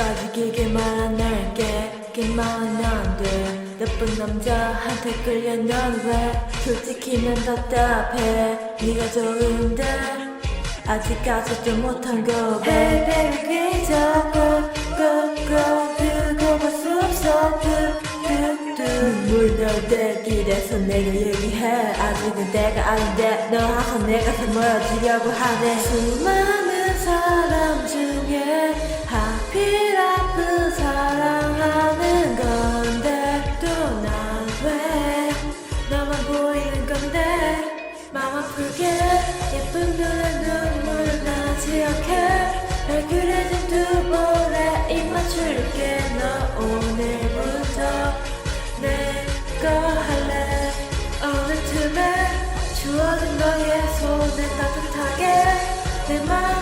끝까지 길게 말안 할게 길만 안돼 나쁜 남자한테 끌려 넌 왜? 솔직히 난 답답해. 네가 좋은데 아직까지도 못한 거 Hey baby 자꾸 끄끄 그거 볼수 없어. 눈물 날때 길에서 내가 얘기해. 아직은 내가 아닌데 너하고 내가 모여지려고 하네. 수많은 아프게 예쁜 눈에 눈물 나지 않게 얼굴에 좀 두볼에 입 맞출게 너 오늘부터 내 거 할래. 어느 틈에 주어진 너의 손에 따뜻하게 내마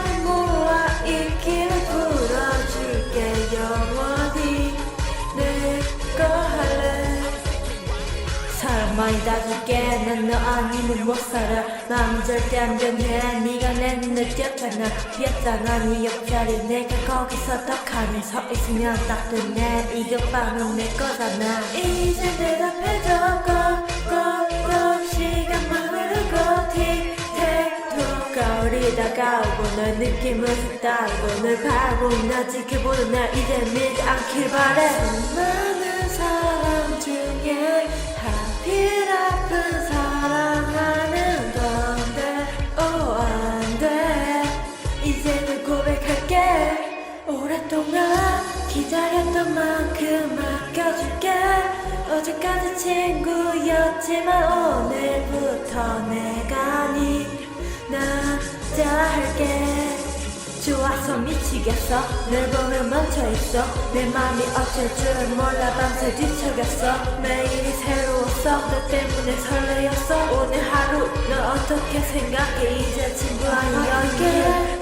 많이 다줄게 난너 아니면 못 살아 마음 절대 안 변해. 네가 내 눈을 띄었잖아. 비었잖아. 네 옆자리 내가 거기서 덕하니 서 있으면 따뜻해 이것만은 내 거잖아. 이제 대답해줘 꼭꼭꼭 시간만 흐르고 틱택톡 가을이 다가오고 널 느낌을 색다르고 널 바라보고 나 지켜보는 날 이제 밀지 않길 바래 오랫동안 기다렸던 만큼 아껴줄게. 어제까지 친구였지만 오늘부터 내가 네 남자 할게. 좋아서 미치겠어. 널 보면 멈춰있어. 내 맘이 어쩔 줄 몰라 밤새 뒤척였어. 매일이 새로웠어. 너 때문에 설레였어. 오늘 하루 너 어떻게 생각해? 이제 친구 아니야 예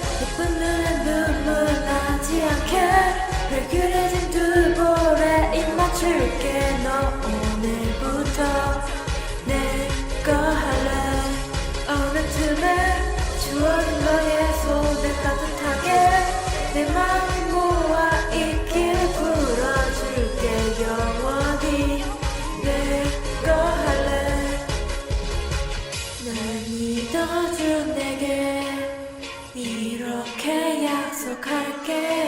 내마음 모아 있길 불어줄게. 영원히 내거 할래. 날 믿어준 내게 이렇게 약속할게.